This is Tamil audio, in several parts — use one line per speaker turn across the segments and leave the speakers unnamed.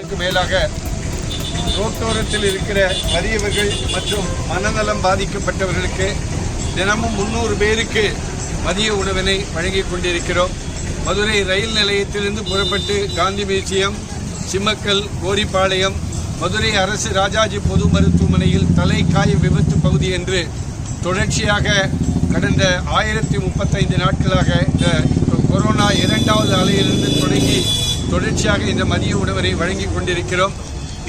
க்கு மேலாக ரோட்டோரத்தில் இருக்கிற வறியவர்கள் மற்றும் மனநலம் பாதிக்கப்பட்டவர்களுக்கு தினமும் முன்னூறு பேருக்கு மதிய உணவினை வழங்கிக் கொண்டிருக்கிறோம். மதுரை ரயில் நிலையத்திலிருந்து புறப்பட்டு காந்தி மியூசியம் சிம்மக்கல் கோரிப்பாளையம் மதுரை அரசு ராஜாஜி பொது மருத்துவமனையில் தலை காய விபத்து பகுதி என்று தொடர்ச்சியாக கடந்த ஆயிரத்தி முப்பத்தைந்து நாட்களாக இந்த கொரோனா இரண்டாவது அலையிலிருந்து தொடங்கி தொடர்ச்சியாக இந்த மதிய உணவரை வழங்கிக் கொண்டிருக்கிறோம்.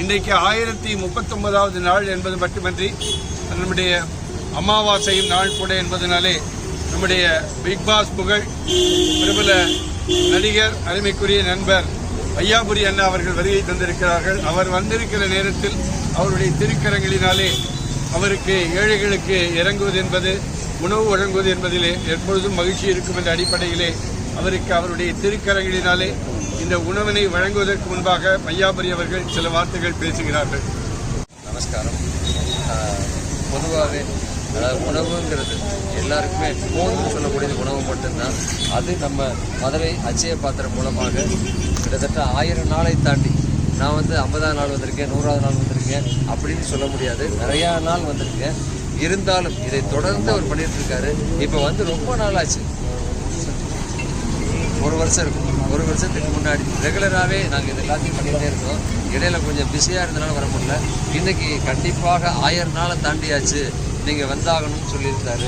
இன்றைக்கு ஆயிரத்தி முப்பத்தொன்பதாவது நாள் என்பது மட்டுமன்றி நம்முடைய அமாவாசையும் நாள் கூட என்பதனாலே நம்முடைய பிக் பாஸ் புகழ் பிரபல நடிகர் அருமைக்குரிய நண்பர் ஐயாபுரி அண்ணா அவர்கள் வருகை தந்திருக்கிறார்கள். அவர் வந்திருக்கிற நேரத்தில் அவருடைய திருக்கரங்களினாலே அவருக்கு ஏழைகளுக்கு இறங்குவது என்பது உணவு வழங்குவது என்பதிலே எப்பொழுதும் மகிழ்ச்சி இருக்கும் என்ற அடிப்படையிலே அவருக்கு அவருடைய திருக்கரங்களினாலே இந்த உணவினை வழங்குவதற்கு முன்பாக மையாபுரி அவர்கள் சில வார்த்தைகள் பேசுகிறார்கள்.
நமஸ்காரம். பொதுவாகவே அதாவது உணவுங்கிறது எல்லாருக்குமே போதும்னு சொல்லக்கூடியது உணவு மட்டும்தான். அது நம்ம மதுரை அச்சய பாத்திரம் மூலமாக கிட்டத்தட்ட ஆயிரம் நாளை தாண்டி நான் வந்து ஐம்பதாம் நாள் வந்திருக்கேன் நூறாவது நாள் வந்திருக்கேன் அப்படின்னு சொல்ல முடியாது. நிறையா நாள் வந்திருக்கேன். இருந்தாலும் இதை தொடர்ந்து அவர் பண்ணிட்டு இருக்காரு. இப்போ வந்து ரொம்ப நாள் ஆச்சு. ஒரு வருஷம் இருக்கும். ஒரு வருஷத்துக்கு முன்னாடி ரெகுலராகவே நாங்கள் இது எல்லாத்தையும் பண்ணிகிட்டே இருந்தோம் இடையில கொஞ்சம் பிஸியாக இருந்தனால வர முடியல. இன்னைக்கு கண்டிப்பாக ஆயிரம் நாளை தாண்டியாச்சு. நீங்கள் வந்தாகணும்னு சொல்லியிருந்தாரு.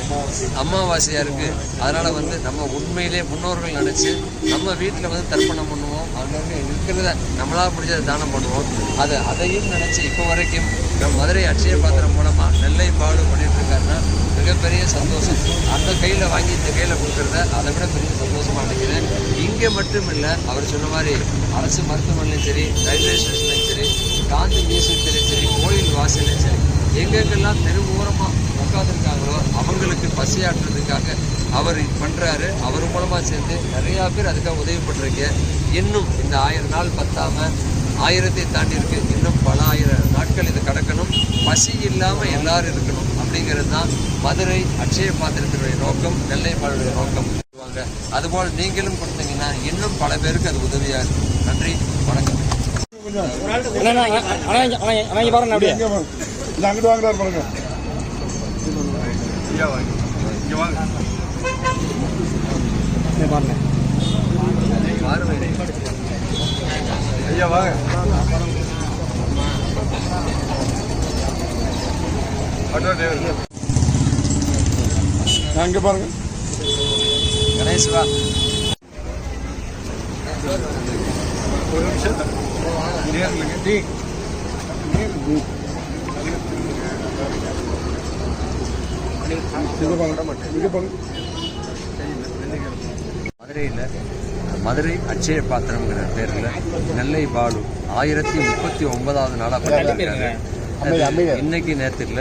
அமாவாசையாக இருக்குது அதனால் வந்து நம்ம உண்மையிலே முன்னோர்கள் நினச்சி நம்ம வீட்டில் வந்து தர்ப்பணம் பண்ணுவோம். அங்கங்கே இருக்கிறத நம்மளாக பிடிச்சதை தானம் பண்ணுவோம். அது அதையும் நினச்சி இப்போ வரைக்கும் நம் மதுரை அட்சய பாத்திரம் மூலமாக நெல்லை பாடு பண்ணிட்டுருக்காருன்னா மிகப்பெரிய சந்தோஷம். அந்த கையில் வாங்கி இந்த கையில் கொடுக்குறத அதை விட பெரிய சந்தோஷமாக நினைக்கிறேன். இங்கே மட்டும் இல்லை அவர் சொன்ன மாதிரி அரசு மருத்துவமனையிலும் சரி ரயில்வே ஸ்டேஷன்லையும் சரி காந்தி மியூசியத்திலையும் சரி கோயில் வாசலையும் சரி எங்கெங்கெல்லாம் தெருவோரமாக உட்காந்துருக்காங்களோ அவங்களுக்கு பசியாற்றுறதுக்காக அவர் பண்ணுறாரு அவர் மூலமாக சேர்ந்து நிறையா பேர் அதுக்காக உதவி பண்ணுறீங்க இன்னும் இந்த ஆயிரம் நாள் பத்தாமல் ஆயிரத்தை தாண்டி இருக்கு. இன்னும் பல ஆயிரம் நாட்கள் இது கடக்கணும். பசி இல்லாமல் எல்லாரும் இருக்கணும் அப்படிங்கிறது தான் மதுரை அட்சய பாத்திரத்தினுடைய நோக்கம் பாலுடைய நோக்கம். சொல்லுவாங்க அதுபோல் நீங்களும் கொடுத்தீங்கன்னா இன்னும் பல பேருக்கு அது உதவியா இருக்கும். நன்றி வணக்கம்.
இல்ல அங்கிட்டு வாங்குறாரு பாருங்க.
ஐயா வாங்க இங்க வாங்க ஐயா வாங்க ஆட்டோ டிரைவர்
அங்க பாருங்க
கணேஷ் வா
ஒரு நிமிஷம் நேரில் டீ
இங்க பாருங்க இங்க பாருங்க
மதுரையில் மதுரை அச்சய பாத்திரம்ங்கிற பேரில் நெல்லை பாலு ஆயிரத்தி முப்பத்தி ஒன்பதாவது நாளாக பண்ணிட்டு இன்னைக்கு நேரத்தில்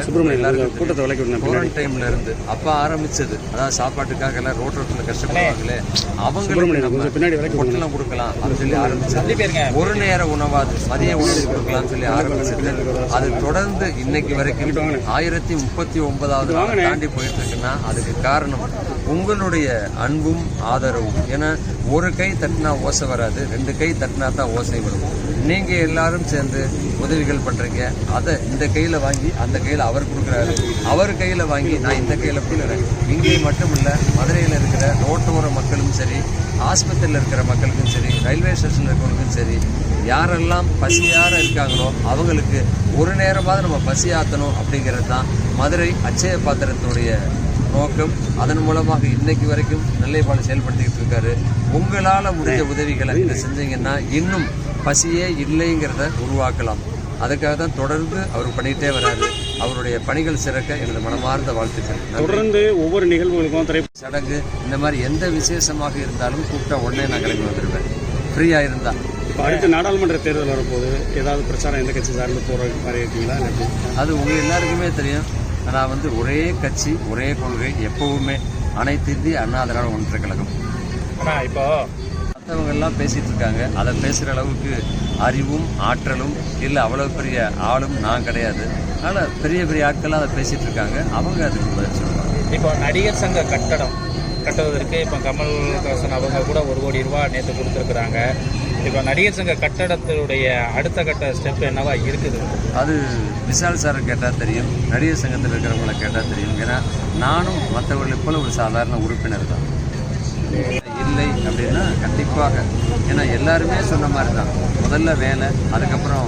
கூட்டத்தை விலைக்கு விடணும்
குவாரண்டைன்ல இருந்து அப்ப ஆரம்பிச்சது. அதாவது சாப்பாட்டுக்காக எல்லாம் ரோட் ரோட்ல கஷ்டப்படுவாங்களே. அவங்களுக்கு
பின்னாடி
பொட்டலம் கொடுக்கலாம் அப்படின்னு சொல்லி ஆரம்பிச்சது. ஒரு நேர உணவாது மதிய உணவு கொடுக்கலாம்னு சொல்லி ஆரம்பிச்சது. அது தொடர்ந்து இன்னைக்கு வரைக்கும் ஆயிரத்தி முப்பத்தி ஒன்பதாவது நாள் தாண்டி போயிட்டு இருக்குன்னா அதுக்கு காரணம் உங்களுடைய அன்பும் ஆதரவும். ஏன்னா ஒரு கை தட்டினா ஓசை வராது ரெண்டு கை தட்டினா தான் ஓசை வரும். நீங்க எல்லாரும் சேர்ந்து உதவிகள் பண்ணுறீங்க அதை இந்த கையில் வாங்கி அந்த கையில் அவர் கொடுக்குறாரு. அவர் கையில் வாங்கி நான் இந்த கையில் கொடுக்குறேன். இங்கே மட்டும் இல்லை மதுரையில் இருக்கிற ரோட்டோர மக்களும் சரி ஆஸ்பத்திரியில் இருக்கிற மக்களுக்கும் சரி ரயில்வே ஸ்டேஷனில் இருக்கிறவங்களுக்கும் சரி யாரெல்லாம் பசியார இருக்காங்களோ அவங்களுக்கு ஒரு நேரமாவது நம்ம பசி ஆற்றணும் அப்படிங்கிறது தான் மதுரை அச்சய பாத்திரத்துடைய நோக்கம் அதன் மூலமாக இன்னைக்கு வரைக்கும் நெல்லைப்பாடு செயல்படுத்திக்கிட்டு இருக்காரு. உங்களால் முடிஞ்ச உதவிகளை இதை செஞ்சீங்கன்னா இன்னும் பசியே இல்லைங்கிறத உருவாக்கலாம். அதுக்காக தான் தொடர்ந்து அவர் பண்ணிகிட்டே வராரு. அவருடைய பணிகள் சிறக்க எனது மனமார்ந்த வாழ்த்துக்கள்.
தொடர்ந்து ஒவ்வொரு நிகழ்வுகளுக்கும் திரை
சடங்கு இந்த மாதிரி எந்த விசேஷமாக இருந்தாலும் கூப்பிட்டா உடனே நான் கிளம்பி வந்துடுவேன் ஃப்ரீயாக இருந்தா.
இப்போ அடுத்து நாடாளுமன்ற தேர்தல் வரப்போகுது. ஏதாவது பிரச்சாரம் எந்த கட்சி சார்ந்து போகிற மாதிரி இருக்கீங்களா?
அது உங்க எல்லாருக்குமே தெரியும். நான் வந்து ஒரே கட்சி ஒரே கொள்கை எப்பவுமே அனைத்து இந்திய அண்ணா திராவிட ஒன்றிய கழகம்.
இப்போ
மற்றவங்க எல்லாம் பேசிட்டு இருக்காங்க. அதை பேசுற அளவுக்கு அறிவும் ஆற்றலும் இல்லை அவ்வளவு பெரிய ஆளும் நான் கிடையாது. அதனால பெரிய பெரிய ஆட்கள்லாம் அதை பேசிட்டு இருக்காங்க. அவங்க அதுக்கு பதில் சொல்லுவாங்க.
இப்போ நடிகர் சங்க கட்டடம் கட்டுவதற்கு இப்போ கமல்ஹாசன் அவங்க கூட ஒரு கோடி ரூபாய் நேற்று கொடுத்துருக்குறாங்க. இப்போ நடிகர் சங்க கட்டடத்தினுடைய அடுத்த கட்ட ஸ்டெப் என்னவா இருக்குது?
அது விஷால் சாரை கேட்டால் தெரியும் நடிகர் சங்கத்தில் இருக்கிறவங்கள கேட்டால் தெரியும். ஏன்னா நானும் மற்றவர்களை போல ஒரு சாதாரண உறுப்பினர் தான். இல்லை அப்படின்னா கண்டிப்பாக. ஏன்னா எல்லாருமே சொன்ன மாதிரி தான். முதல்ல வேலை அதுக்கப்புறம்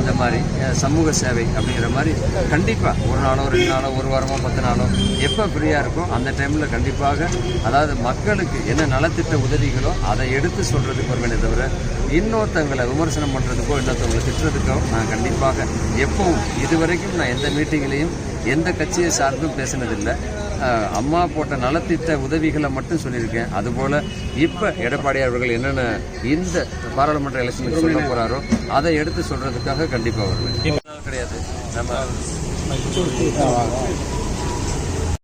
இந்த மாதிரி சமூக சேவை அப்படிங்கிற மாதிரி கண்டிப்பாக ஒரு நாளோ ரெண்டு நாளோ ஒரு வாரமோ பத்து நாளோ எப்போ ஃப்ரீயாக இருக்கோ அந்த டைமில் கண்டிப்பாக அதாவது மக்களுக்கு என்ன நலத்திட்ட உதவிகளோ அதை எடுத்து சொல்கிறதுக்கு வருவேனே தவிர இன்னொருத்தவங்களை விமர்சனம் பண்ணுறதுக்கோ இன்னொருத்தவங்களை திட்டுறதுக்கோ நான் கண்டிப்பாக எப்பவும் இதுவரைக்கும் நான் எந்த மீட்டிங்லேயும் எந்த கட்சியை சார்ந்தும் பேசினதில்லை. அம்மா போட்ட நலத்திட்ட உதவிகளை மட்டும் சொல்லியிருக்கேன். அதுபோல் இப்போ எடப்பாடி அவர்கள் என்னென்ன இந்த பாராளுமன்ற எலெக்ஷனுக்கு சொல்ல போகிறாரோ அதை எடுத்து சொல்கிறதுக்காக கண்டிப்பாக வருவேன். கிடையாது. நம்ம